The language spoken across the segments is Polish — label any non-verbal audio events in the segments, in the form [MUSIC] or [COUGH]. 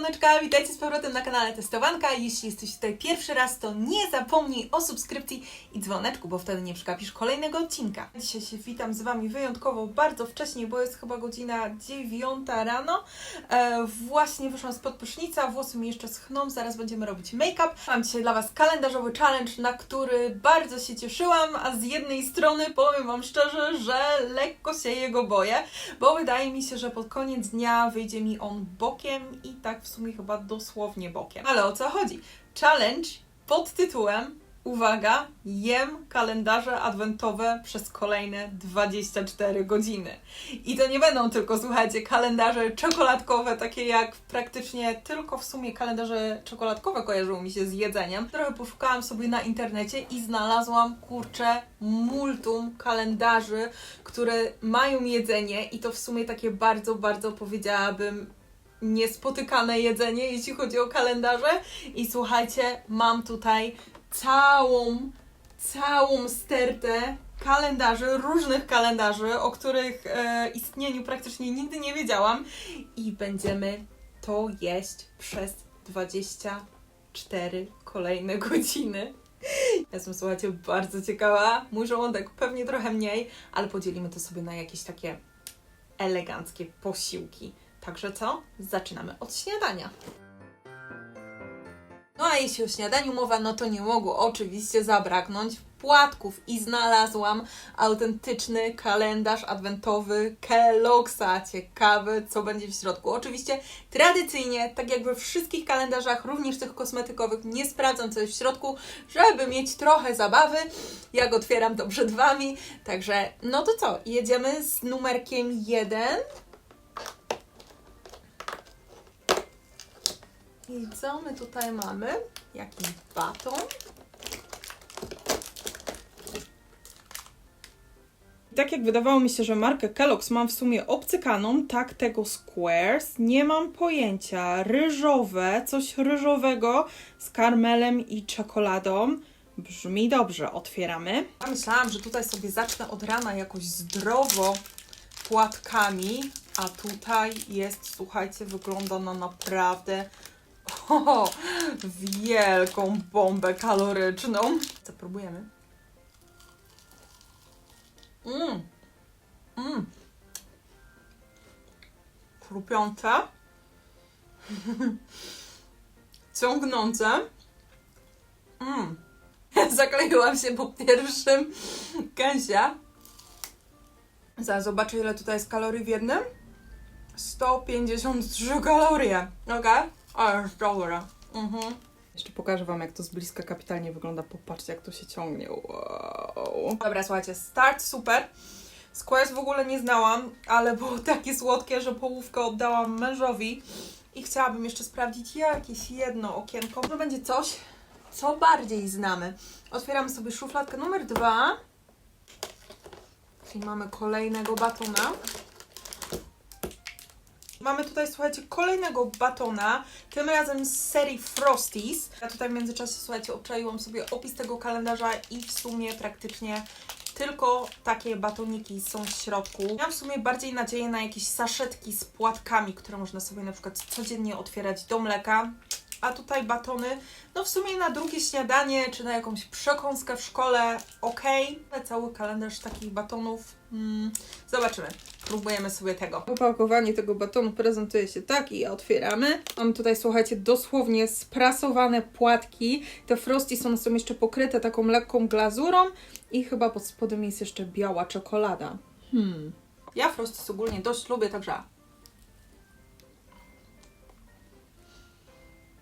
słoneczka, witajcie z powrotem na kanale Testowanka. Jeśli jesteś tutaj pierwszy raz, to nie zapomnij o subskrypcji i dzwoneczku, bo wtedy nie przegapisz kolejnego odcinka. Dzisiaj się witam z Wami wyjątkowo bardzo wcześnie, bo jest chyba godzina 9 rano. E, właśnie wyszłam spod prysznica, włosy mi jeszcze schną, zaraz będziemy robić make-up. Mam dzisiaj dla Was kalendarzowy challenge, na który bardzo się cieszyłam, a z jednej strony powiem Wam szczerze, że lekko się jego boję, bo wydaje mi się, że pod koniec dnia wyjdzie mi on bokiem i tak w sumie chyba dosłownie bokiem. Ale o co chodzi? Challenge pod tytułem Uwaga, jem kalendarze adwentowe przez kolejne 24 godziny. I to nie będą tylko, słuchajcie, kalendarze czekoladkowe, takie jak praktycznie tylko w sumie kalendarze czekoladkowe kojarzyły mi się z jedzeniem. Trochę poszukałam sobie na internecie i znalazłam, kurczę, multum kalendarzy, które mają jedzenie i to w sumie takie bardzo, bardzo powiedziałabym niespotykane jedzenie, jeśli chodzi o kalendarze. I słuchajcie, mam tutaj całą, całą stertę kalendarzy, różnych kalendarzy, o których e, istnieniu praktycznie nigdy nie wiedziałam. I będziemy to jeść przez 24 kolejne [LAUGHS] godziny. Jestem, słuchajcie, bardzo ciekawa. Mój żołądek pewnie trochę mniej, ale podzielimy to sobie na jakieś takie eleganckie posiłki. Także co? Zaczynamy od śniadania. No a jeśli o śniadaniu mowa, no to nie mogło oczywiście zabraknąć płatków i znalazłam autentyczny kalendarz adwentowy Kelloggsa. Ciekawy, co będzie w środku. Oczywiście tradycyjnie, tak jak we wszystkich kalendarzach, również tych kosmetykowych, nie sprawdzam, co jest w środku, żeby mieć trochę zabawy. Jak otwieram to przed Wami. Także, no to co? Jedziemy z numerkiem 1. I co my tutaj mamy? Jakiś baton. Tak jak wydawało mi się, że markę Kellogg's mam w sumie obcykaną, tak tego Squares nie mam pojęcia. Ryżowe, coś ryżowego z karmelem i czekoladą. Brzmi dobrze, otwieramy. Ja myślałam, że tutaj sobie zacznę od rana jakoś zdrowo płatkami, a tutaj jest, słuchajcie, wygląda na naprawdę o, wielką bombę kaloryczną. Co próbujemy? Mmm. Mmm. Chrupiące. [LAUGHS] Ciągnące. Mmm. [LAUGHS] Zakleiłam się po pierwszym [LAUGHS] kęsie. Zaraz zobaczę, ile tutaj jest kalorii w jednym. 153 kalorie. Okej? Ale jest dobre. Mhm. Jeszcze pokażę Wam, jak to z bliska kapitalnie wygląda. Popatrzcie, jak to się ciągnie. Wow. Dobra, słuchajcie, start super. Squares w ogóle nie znałam, ale było [LAUGHS] takie słodkie, że połówkę oddałam mężowi i chciałabym jeszcze sprawdzić jakieś jedno okienko. To będzie coś, co bardziej znamy. Otwieramy sobie szufladkę numer dwa. Czyli mamy kolejnego batona. Mamy tutaj, słuchajcie, kolejnego batona, tym razem z serii Frosties. Ja tutaj w międzyczasie, słuchajcie, obczaiłam sobie opis tego kalendarza i w sumie praktycznie tylko takie batoniki są w środku. Miałam w sumie bardziej nadzieję na jakieś saszetki z płatkami, które można sobie na przykład codziennie otwierać do mleka. A tutaj batony, no w sumie na drugie śniadanie, czy na jakąś przekąskę w szkole, ok. Ale cały kalendarz takich batonów, mm, zobaczymy. Próbujemy sobie tego. Opakowanie tego batonu prezentuje się tak i otwieramy. Mamy tutaj, słuchajcie, dosłownie sprasowane płatki. Te frosty są, są jeszcze pokryte taką lekką glazurą i chyba pod spodem jest jeszcze biała czekolada. Hmm. Ja Frosties ogólnie dość lubię, także...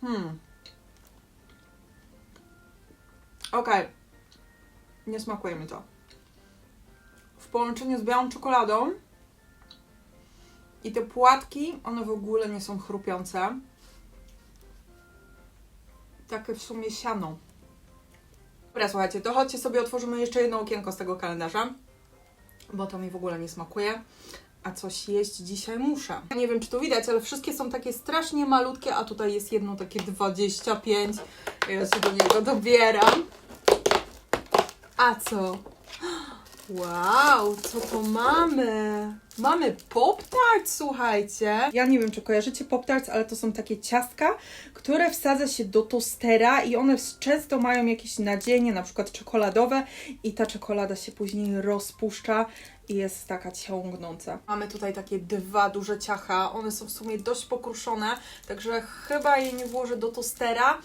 Hmm. Okej. Nie smakuje mi to. W połączeniu z białą czekoladą i te płatki, one w ogóle nie są chrupiące. Takie w sumie siano. Dobra, słuchajcie, to chodźcie sobie otworzymy jeszcze jedno okienko z tego kalendarza bo to mi w ogóle nie smakuje. A coś jeść dzisiaj muszę. Nie wiem, czy to widać, ale wszystkie są takie strasznie malutkie, a tutaj jest jedno takie 25. Ja się do niego dobieram. A co? Wow, co to mamy? Mamy Pop-Tart, słuchajcie. Ja nie wiem, czy kojarzycie Pop-Tarts, ale to są takie ciastka, które wsadza się do tostera i one często mają jakieś nadzienie, na przykład czekoladowe i ta czekolada się później rozpuszcza i jest taka ciągnąca. Mamy tutaj takie dwa duże ciacha, one są w sumie dość pokruszone, także chyba je nie włożę do tostera,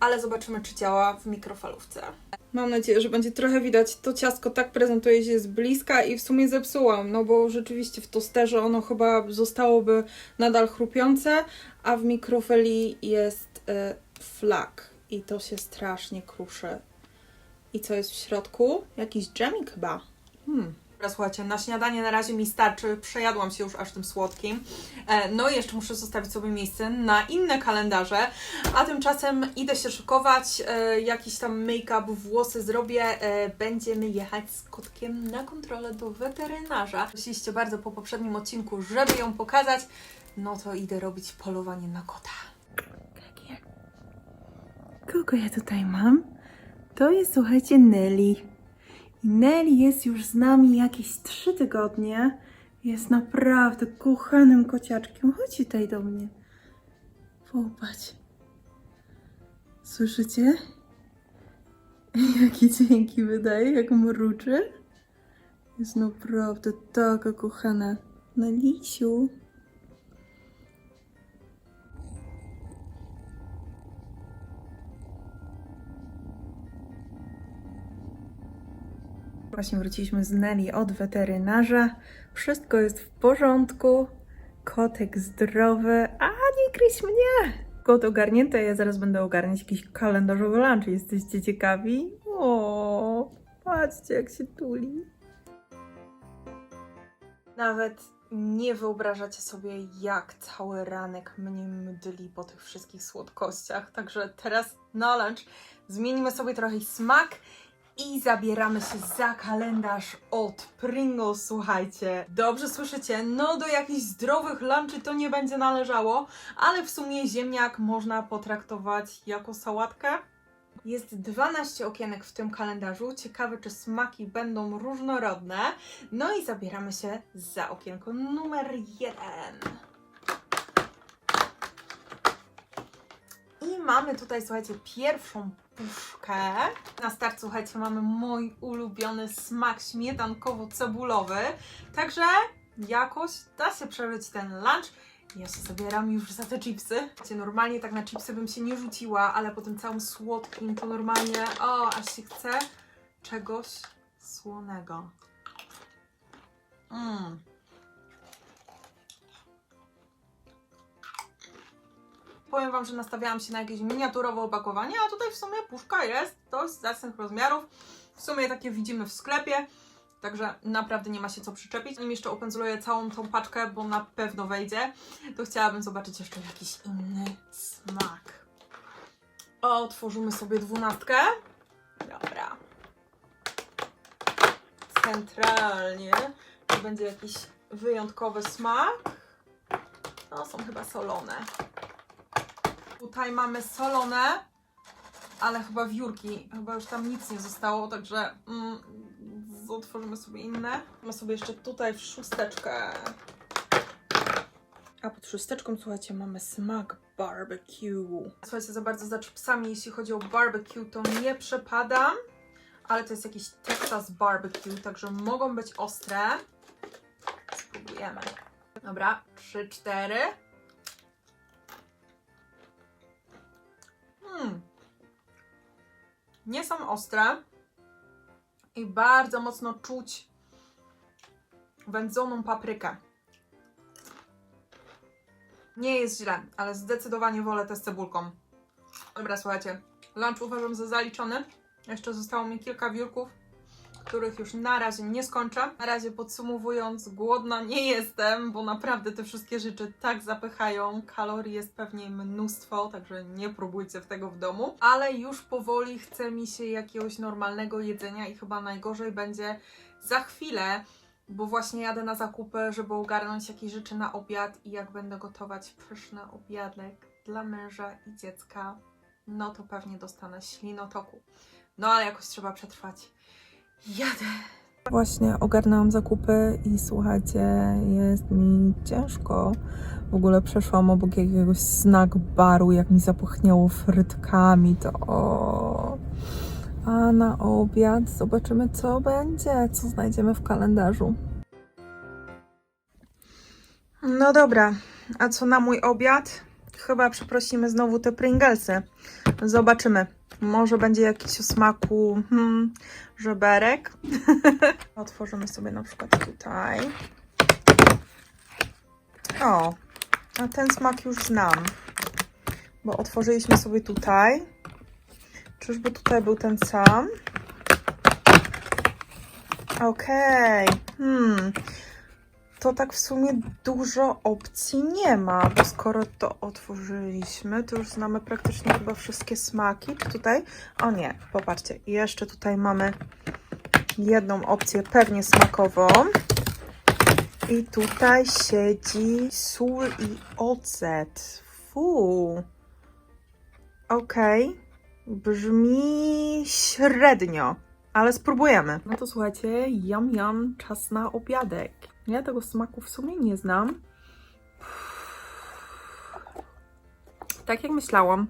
ale zobaczymy, czy działa w mikrofalówce. Mam nadzieję, że będzie trochę widać. To ciastko tak prezentuje się z bliska i w sumie zepsułam, no bo rzeczywiście w tosterze ono chyba zostałoby nadal chrupiące, a w mikrofali jest e, flak i to się strasznie kruszy. I co jest w środku? Jakiś dżemik chyba. Hmm. Dobra, słuchajcie, na śniadanie na razie mi starczy. Przejadłam się już aż tym słodkim. E, no i jeszcze muszę zostawić sobie miejsce na inne kalendarze. A tymczasem idę się szykować. E, jakiś tam make-up, włosy zrobię. E, będziemy jechać z kotkiem na kontrolę do weterynarza. Prosiliście bardzo po poprzednim odcinku, żeby ją pokazać. No to idę robić polowanie na kota. Kogo ja tutaj mam? To jest, słuchajcie, Nelly. Nelly jest już z nami jakieś trzy tygodnie. Jest naprawdę kochanym kociaczkiem. Chodź tutaj do mnie. Popatrz. Słyszycie? Jakie dźwięki wydaje, jak mruczy. Jest naprawdę taka kochana. Nelisiu. Właśnie wróciliśmy z Nelly od weterynarza. Wszystko jest w porządku. Kotek zdrowy. A, nie gryź mnie! Kot ogarnięty, a ja zaraz będę ogarniać jakiś kalendarzowy lunch. Jesteście ciekawi? O, patrzcie jak się tuli. Nawet nie wyobrażacie sobie, jak cały ranek mnie mdli po tych wszystkich słodkościach. Także teraz na lunch zmienimy sobie trochę smak i zabieramy się za kalendarz od Pringles, słuchajcie. Dobrze słyszycie, no do jakichś zdrowych lunchy to nie będzie należało, ale w sumie ziemniak można potraktować jako sałatkę. Jest 12 okienek w tym kalendarzu. Ciekawe, czy smaki będą różnorodne. No i zabieramy się za okienko numer jeden. I mamy tutaj, słuchajcie, pierwszą puszkę. Na start, słuchajcie, mamy mój ulubiony smak śmietankowo-cebulowy. Także jakoś da się przeżyć ten lunch. Ja się zabieram już za te chipsy. Normalnie tak na chipsy bym się nie rzuciła, ale po tym całym słodkim to normalnie, o, aż się chce czegoś słonego. Mmm. Powiem Wam, że nastawiałam się na jakieś miniaturowe opakowanie, a tutaj w sumie puszka jest dość zacnych rozmiarów. W sumie takie widzimy w sklepie, także naprawdę nie ma się co przyczepić. Zanim jeszcze opędzluję całą tą paczkę, bo na pewno wejdzie, to chciałabym zobaczyć jeszcze jakiś inny smak. Otworzymy sobie dwunastkę. Dobra. Centralnie. To będzie jakiś wyjątkowy smak. No, są chyba solone. Tutaj mamy solone, ale chyba wiórki. Chyba już tam nic nie zostało, także mm, otworzymy sobie inne. Mamy sobie jeszcze tutaj w szósteczkę. A pod szósteczką, słuchajcie, mamy smak barbecue. Słuchajcie, za bardzo za chipsami, jeśli chodzi o barbecue, to nie przepadam. Ale to jest jakiś Texas barbecue, także mogą być ostre. Spróbujemy. Dobra, trzy, cztery. Nie są ostre i bardzo mocno czuć wędzoną paprykę. Nie jest źle, ale zdecydowanie wolę te z cebulką. Dobra, słuchajcie, lunch uważam za zaliczony. Jeszcze zostało mi kilka wiórków, których już na razie nie skończę. Na razie podsumowując, głodna nie jestem, bo naprawdę te wszystkie rzeczy tak zapychają. Kalorii jest pewnie mnóstwo, także nie próbujcie w tego w domu. Ale już powoli chce mi się jakiegoś normalnego jedzenia i chyba najgorzej będzie za chwilę, bo właśnie jadę na zakupy, żeby ogarnąć jakieś rzeczy na obiad i jak będę gotować pyszny obiadek dla męża i dziecka, no to pewnie dostanę ślinotoku. No ale jakoś trzeba przetrwać. Jadę Właśnie ogarnęłam zakupy i słuchajcie, jest mi ciężko. W ogóle przeszłam obok jakiegoś snack baru, jak mi zapachniało frytkami, to o. A na obiad zobaczymy, co będzie, co znajdziemy w kalendarzu. No dobra, a co na mój obiad? Chyba przeprosimy znowu te Pringlesy. Zobaczymy. Może będzie jakiś o smaku hmm, żeberek. [LAUGHS] Otworzymy sobie na przykład tutaj. O, a ten smak już znam. Bo otworzyliśmy sobie tutaj. Czyżby tutaj był ten sam? Okej. Hmm. To tak w sumie dużo opcji nie ma, bo skoro to otworzyliśmy, to już znamy praktycznie chyba wszystkie smaki. Czy tutaj? O nie, popatrzcie, jeszcze tutaj mamy jedną opcję pewnie smakową. I tutaj siedzi sól i ocet. Fu. Okej. Brzmi średnio, ale spróbujemy. No to słuchajcie, jam jam, czas na obiadek. Ja tego smaku w sumie nie znam. Tak jak myślałam.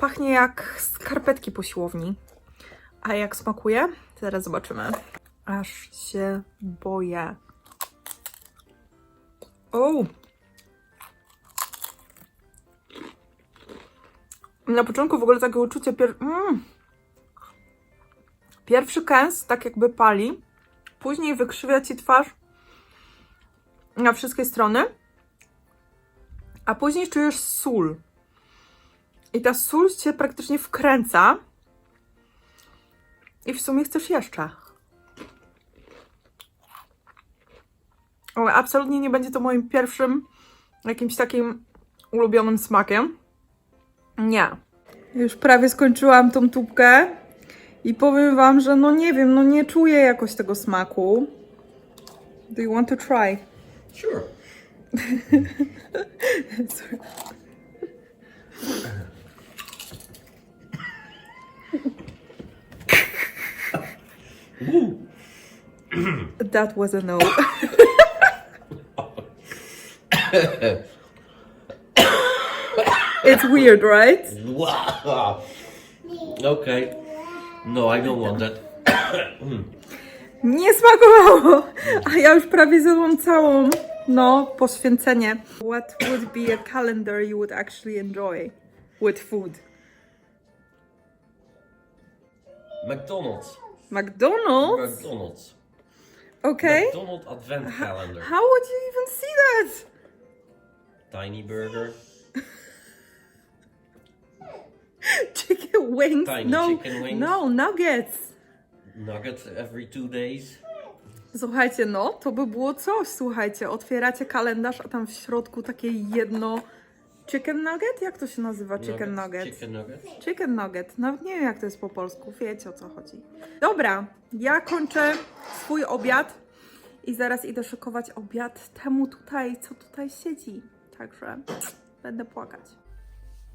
Pachnie jak skarpetki po siłowni. A jak smakuje? Zaraz zobaczymy. Aż się boję. O! Na początku w ogóle takie uczucie pier... mm. Pierwszy kęs tak jakby pali, później wykrzywia ci twarz na wszystkie strony, a później czujesz sól. I ta sól cię praktycznie wkręca i w sumie chcesz jeszcze. Ale absolutnie nie będzie to moim pierwszym jakimś takim ulubionym smakiem. Nie. Już prawie skończyłam tą tubkę i powiem wam, że no nie wiem, no nie czuję jakoś tego smaku. Do you want to try? Sure. That was a no. [LAUGHS] it's weird, right? Wow. Okay. No, I don't want that. [COUGHS] Hmm. Nie smakowało! A ja już prawie zjadłam całą. No, poświęcenie. What would be a calendar you would actually enjoy with food? McDonald's. McDonald's? McDonald's. Okay. McDonald's Advent Calendar. How would you even see that? Tiny burger. [LAUGHS] Chicken wings? Tiny no, chicken wings. no, nuggets. Nuggets every two days. Słuchajcie, no, to by było coś, słuchajcie. Otwieracie kalendarz, a tam w środku takie jedno... Chicken nugget? Jak to się nazywa? Chicken nugget. Chicken nuggets. Chicken nugget. Nawet nie wiem, jak to jest po polsku. Wiecie, o co chodzi. Dobra, ja kończę swój obiad i zaraz idę szykować obiad temu tutaj, co tutaj siedzi. Także będę płakać.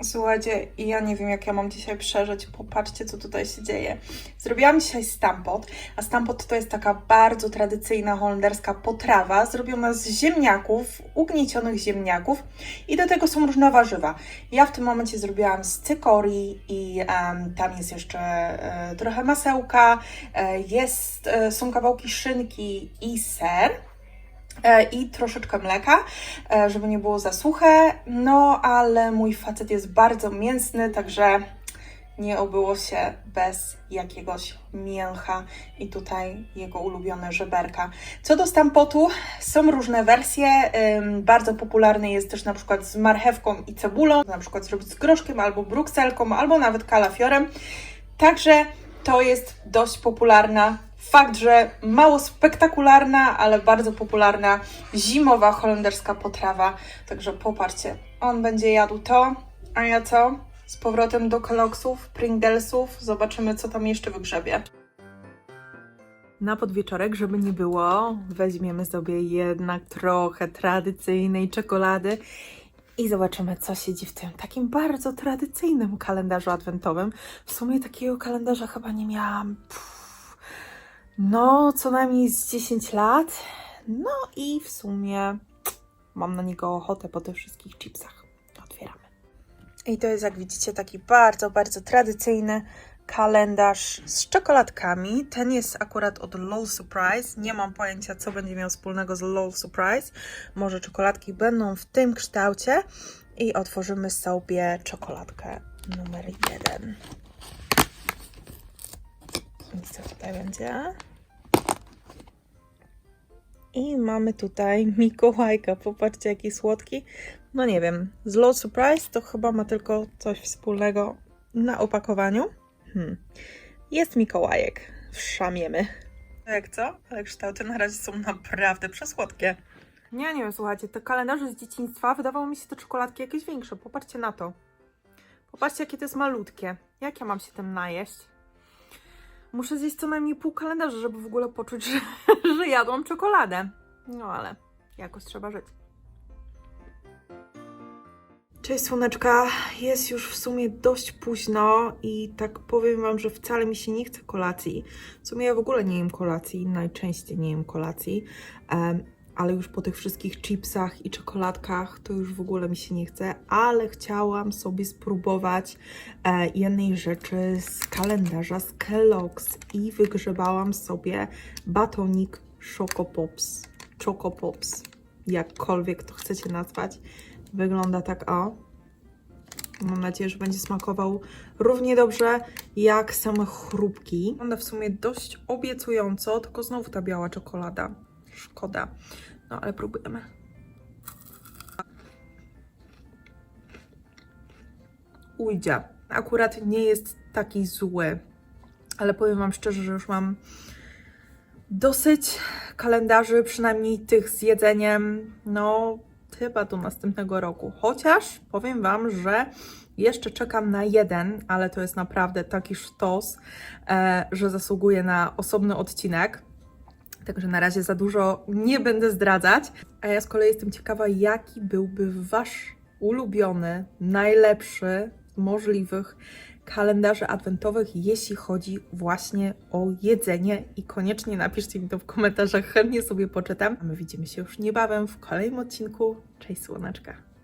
Słuchajcie, i ja nie wiem, jak ja mam dzisiaj przeżyć. Popatrzcie, co tutaj się dzieje. Zrobiłam dzisiaj stampot, a stampot to jest taka bardzo tradycyjna holenderska potrawa, zrobiona z ziemniaków, ugniecionych ziemniaków i do tego są różne warzywa. Ja w tym momencie zrobiłam z cykorii i em, tam jest jeszcze e, trochę masełka, e, jest, e, są kawałki szynki i ser i troszeczkę mleka, e, żeby nie było za suche. No, ale mój facet jest bardzo mięsny, także nie obyło się bez jakiegoś mięcha i tutaj jego ulubione żeberka. Co do stampotu, są różne wersje. Bardzo popularny jest też na przykład z marchewką i cebulą, na przykład zrobić z groszkiem albo brukselką, albo nawet kalafiorem. Także to jest dość popularna. Fakt, że mało spektakularna, ale bardzo popularna zimowa holenderska potrawa. Także popatrzcie, on będzie jadł to, a ja co? Z powrotem do Kellogg'sów, Pringlesów. Zobaczymy, co tam jeszcze wygrzebie. Na podwieczorek, żeby nie było, weźmiemy sobie jednak trochę tradycyjnej czekolady i zobaczymy, co siedzi w tym takim bardzo tradycyjnym kalendarzu adwentowym. W sumie takiego kalendarza chyba nie miałam pff, no co najmniej z 10 lat. No i w sumie mam na niego ochotę po tych wszystkich chipsach. Otwieramy. I to jest, jak widzicie, taki bardzo, bardzo tradycyjny kalendarz z czekoladkami. Ten jest akurat od LOL Surprise. Nie mam pojęcia, co będzie miał wspólnego z LOL Surprise. Może czekoladki będą w tym kształcie. I otworzymy sobie czekoladkę numer jeden. I co tutaj będzie? I mamy tutaj Mikołajka. Popatrzcie, jaki słodki. No nie wiem, z LOL Surprise to chyba ma tylko coś wspólnego na opakowaniu. Hmm. Jest Mikołajek. Wszamiemy. Jak co? Ale kształty na razie są naprawdę przesłodkie. Nie, nie wiem, słuchajcie, te kalendarze z dzieciństwa wydawało mi się te czekoladki jakieś większe. Popatrzcie na to. Popatrzcie, jakie to jest malutkie. Jak ja mam się tym najeść? Muszę zjeść co najmniej pół kalendarza, żeby w ogóle poczuć, że, [LAUGHS] że jadłam czekoladę. No ale jakoś trzeba żyć. Cześć słoneczka, jest już w sumie dość późno i tak powiem Wam, że wcale mi się nie chce kolacji. W sumie ja w ogóle nie jem kolacji, najczęściej nie jem kolacji, ale już po tych wszystkich chipsach i czekoladkach to już w ogóle mi się nie chce, ale chciałam sobie spróbować e, jednej rzeczy z kalendarza z Kellogg's i wygrzebałam sobie batonik Choco Pops, Choco Pops, jakkolwiek to chcecie nazwać. Wygląda tak o. Mam nadzieję, że będzie smakował równie dobrze jak same chrupki. Wygląda w sumie dość obiecująco, tylko znowu ta biała czekolada. Szkoda. No ale próbujemy. Ujdzie. Akurat nie jest taki zły. Ale powiem Wam szczerze, że już mam dosyć kalendarzy, przynajmniej tych z jedzeniem, no chyba do następnego roku. Chociaż powiem Wam, że jeszcze czekam na jeden, ale to jest naprawdę taki sztos, e, że zasługuje na osobny odcinek. Także na razie za dużo nie będę zdradzać. A ja z kolei jestem ciekawa, jaki byłby Wasz ulubiony, najlepszy z możliwych kalendarzy adwentowych, jeśli chodzi właśnie o jedzenie. I koniecznie napiszcie mi to w komentarzach, chętnie sobie poczytam. A my widzimy się już niebawem w kolejnym odcinku. Cześć słoneczka!